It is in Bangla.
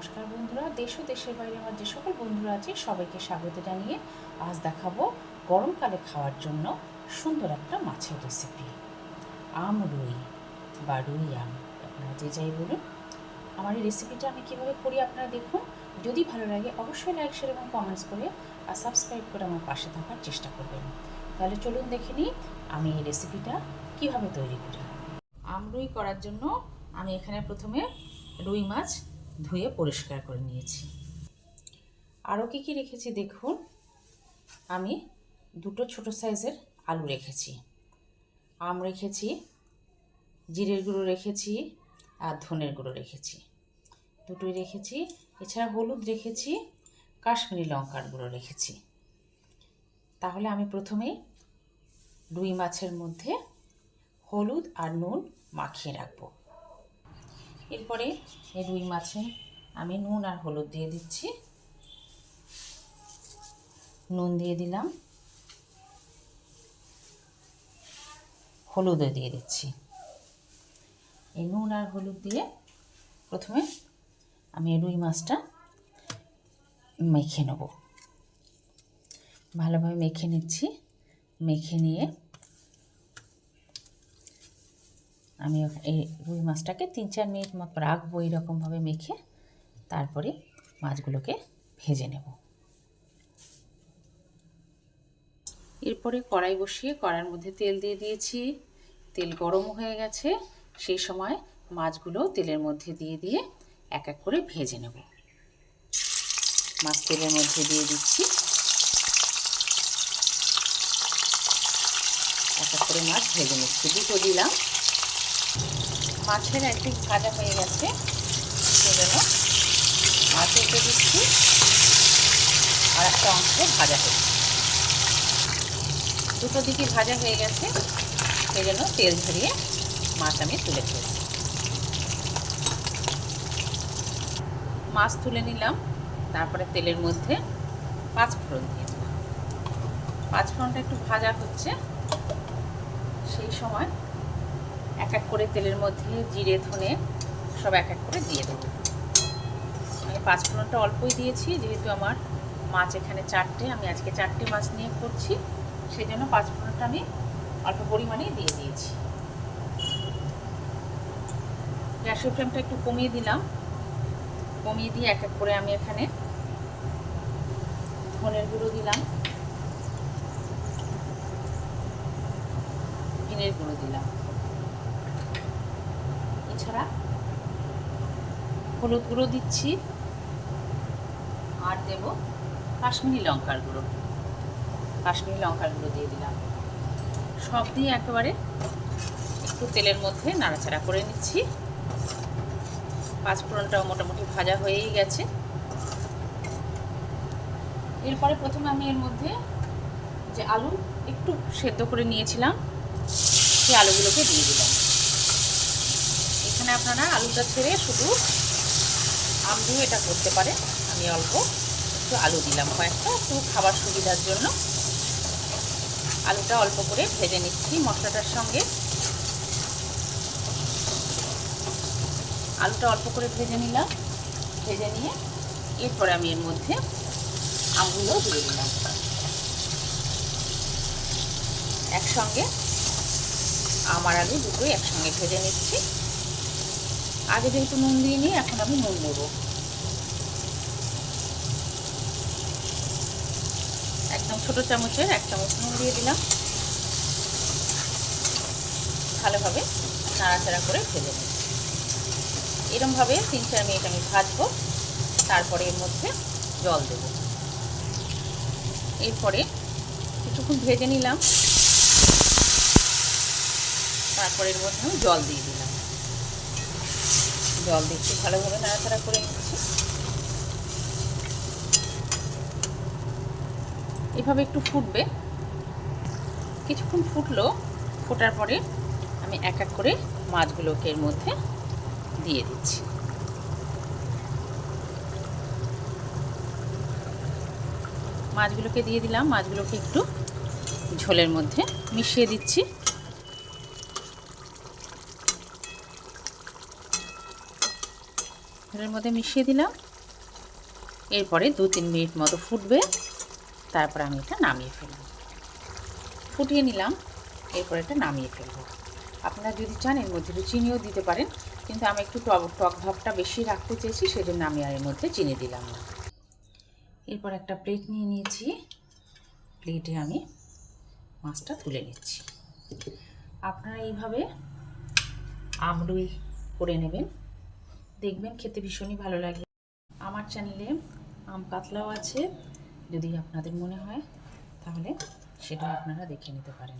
নমস্কার বন্ধুরা, দেশ ও দেশের বাইরে আমার যে সকল বন্ধুরা আছে, সবাইকে স্বাগত জানিয়ে আজ দেখাবো গরমকালে খাওয়ার জন্য সুন্দর একটা মাছের রেসিপি আম রুই বা রুই আম, আপনারা যে যাই বলুন। আমার এই রেসিপিটা আমি কীভাবে করি আপনারা দেখুন। যদি ভালো লাগে অবশ্যই লাইক শেয়ার এবং কমেন্টস করে আর সাবস্ক্রাইব করে আমার পাশে থাকার চেষ্টা করবেন। তাহলে চলুন দেখে নিই আমি এই রেসিপিটা কীভাবে তৈরি করি। আম রুই করার জন্য আমি এখানে প্রথমে রুই মাছ ধুয়ে পরিষ্কার করে নিয়েছি। আরও কী কী রেখেছি দেখুন? আমি দুটো ছোট সাইজের আলু রেখেছি। আম রেখেছি, জিরের গুঁড়ো রেখেছি আর ধনের গুঁড়ো রেখেছি। দুটোই রেখেছি। এছাড়া হলুদ রেখেছি, কাশ্মীরি লঙ্কার গুঁড়ো রেখেছি। তাহলে আমি প্রথমেই রুই মাছের মধ্যে হলুদ আর নুন মাখিয়ে রাখব। এরপরে এই রুই মাছে আমি নুন আর হলুদ দিয়ে দিচ্ছি। নুন দিয়ে দিলাম। হলুদও দিয়ে দিচ্ছি। এই নুন আর হলুদ দিয়ে প্রথমে আমি রুই মাছটা মেখে নেব। ভালোভাবে মেখে নিচ্ছি। মেখে নিয়ে আমি এই রুই মাছটাকে তিন চার মিনিট মতো রাখব এইরকমভাবে মেখে, তারপরে মাছগুলোকে ভেজে নেব। এরপরে কড়াই বসিয়ে কড়াইয়ের মধ্যে তেল দিয়ে দিয়েছি। তেল গরম হয়ে গেছে, সেই সময় মাছগুলো তেলের মধ্যে দিয়ে দিয়ে এক এক করে ভেজে নেব। মাছ তেলের মধ্যে দিয়ে দিচ্ছি। এক এক করে মাছ ভেজে নিচ্ছি, দুটো দিলাম। মাছের একদিক ভাজা হয়ে গেছে। সেজন্য মাছ উঠে দিচ্ছি, আর একটা অংশ ভাজা হচ্ছে দুটো দিকে ভাজা হয়ে গেছে সেই জন্য তেল ঝরিয়ে মাছ আমি তুলে ফেলছি। মাছ তুলে নিলাম, তারপরে তেলের মধ্যে পাঁচ ফোড়ন দিয়ে দিলাম। পাঁচ ফোড়নটা একটু ভাজা হচ্ছে, সেই সময় এক এক করে তেলের মধ্যে জিরে, ধনে সব এক এক করে দিয়ে দেবো। আমি পাঁচ ফোড়নটা অল্পই দিয়েছি, যেহেতু আমার মাছ এখানে চারটে, আমি আজকে চারটে মাছ নিয়ে করছি, সেই জন্য পাঁচ ফোড়নটা আমি অল্প পরিমাণেই দিয়ে দিয়েছি। গ্যাসের ফ্লেমটা একটু কমিয়ে দিলাম। কমিয়ে দিয়ে এক এক করে আমি এখানে ধনের গুঁড়ো দিলাম। ভিনের গুঁড়ো দিলাম। এছাড়া হলুদ গুঁড়ো দিচ্ছি। আর দেব কাশ্মীরি লঙ্কার গুঁড়ো। কাশ্মীরি লঙ্কার গুঁড়ো দিয়ে দিলাম। সব দিয়ে একেবারে একটু তেলের মধ্যে নাড়াচাড়া করে নিচ্ছি। পাঁচফোড়নটাও মোটামুটি ভাজা হয়েই গেছে। এরপরে প্রথমে আমি এর মধ্যে যে আলু একটু সেদ্ধ করে নিয়েছিলাম, সেই আলুগুলোকে দিয়ে দিলাম। এখানে আপনারা আলুটা ছেড়ে শুধু আম এটা করতে পারেন। আমি অল্প একটু আলু দিলাম কয়েকটা, একটু খাবার সুবিধার জন্য। আলুটা অল্প করে ভেজে নিচ্ছি মশলাটার সঙ্গে। আলুটা অল্প করে ভেজে নিলাম। ভেজে নিয়ে এরপরে আমি এর মধ্যে আমগুলো দিয়ে দিলাম। একসঙ্গে আমার আলু দুটোই একসঙ্গে ভেজে নিচ্ছি। আগে যেহেতু নুন দিয়ে নিই এখন আমি নুন নেব একদম ছোট চামচের এক চামচ নুন দিয়ে দিলাম। ভালোভাবে নাড়াচাড়া করে ভেজে নিই এরমভাবে তিন চার মিনিট আমি ভাজবো, তারপরে এর মধ্যে জল দেব। এরপরে কিছুক্ষণ ভেজে নিলাম। তারপরে এর মধ্যে আমি জল দিয়ে দিলাম। জল দিচ্ছি ভালোভাবে নাড়াচাড়া করে নিচ্ছি। এভাবে একটু ফুটবে। কিছুক্ষণ ফুটলো, ফোটার পরে আমি এক এক করে মাছগুলোকে এর মধ্যে দিয়ে দিচ্ছি। মাছগুলোকে দিয়ে দিলাম, মাছগুলোকে একটু ঝোলের মধ্যে মিশিয়ে দিচ্ছি। ঝোলের মধ্যে মিশিয়ে দিলাম। এরপরে দু তিন মিনিট মতো ফুটবে। তারপর আমি এটা নামিয়ে ফেলব। ফুটিয়ে নিলাম, এরপর এটা নামিয়ে ফেলব। আপনারা যদি চান, এর মধ্যে একটু চিনিও দিতে পারেন। কিন্তু আমি একটু টক টক ভাবটা বেশি রাখতে চেয়েছি, সেজন্য আমি আর এর মধ্যে চিনি দিলাম না। এরপর একটা প্লেট নিয়ে নিয়েছি। প্লেটে আমি মাছটা তুলে নিচ্ছি। আপনারা এইভাবে আমরুই করে নেবেন। দেখবেন খেতে ভীষণই ভালো লাগে। আমার চ্যানেলে আম পাতলাও আছে। যদি আপনাদের মনে হয়, তাহলে সেটা আপনারা দেখে নিতে পারেন।